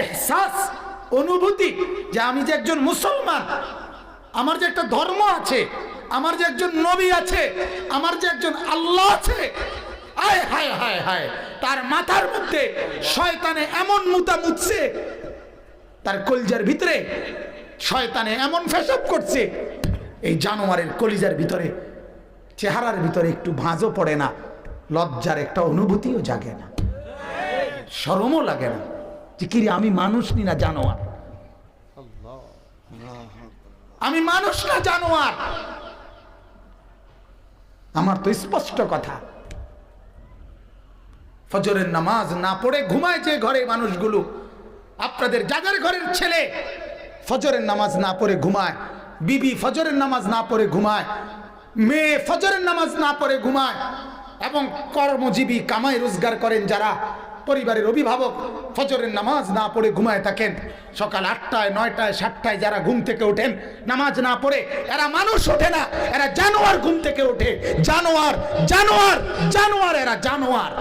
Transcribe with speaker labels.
Speaker 1: এহসাস, অনুভূতি যে আমি যে একজন মুসলমান, আমার যে একটা ধর্ম আছে, আমার যে একজন নবী আছে, আমার যে একজন আল্লাহ আছে, আয় হায় হায় হায়, তার মাথার মধ্যে শয়তানে এমন মুতা মুতছে, তার কলজার ভিতরে শয়তানে এমন ফেসব করছে, এই জানোয়ারের কলিজার ভিতরে, চেহারার ভিতরে একটু ভাঁজও পড়ে না, লজ্জার একটা অনুভূতিও জাগে না, শরমও লাগে না। যে কিরে, আমি মানুষ নি না জানোয়ার? আমি মানুষ না জানোয়ার? আমার তো স্পষ্ট কথা। ফজরের নামাজ না পড়ে ঘুমায় যে ঘরে মানুষগুলো, আপনাদের যাদের ঘরের ছেলে ফজরের নামাজ না পড়ে ঘুমায়, বিবি ফজরের নামাজ না পড়ে ঘুমায়, মেয়ে ফজরের নামাজ না পড়ে ঘুমায়, এবং কর্মজীবী কামাই রোজগার করেন যারা পরিবারের অভিভাবক ফজরের নামাজ না পড়ে ঘুমায় থাকেন। সকাল আটটায়, নয়টায়, সাতটায় যারা ঘুম থেকে ওঠেন, নামাজ না পড়ে, এরা মানুষ ওঠে না, এরা জানোয়ার ঘুম থেকে ওঠে। জানোয়ার জানোয়ার জানোয়ার, এরা জানোয়ার।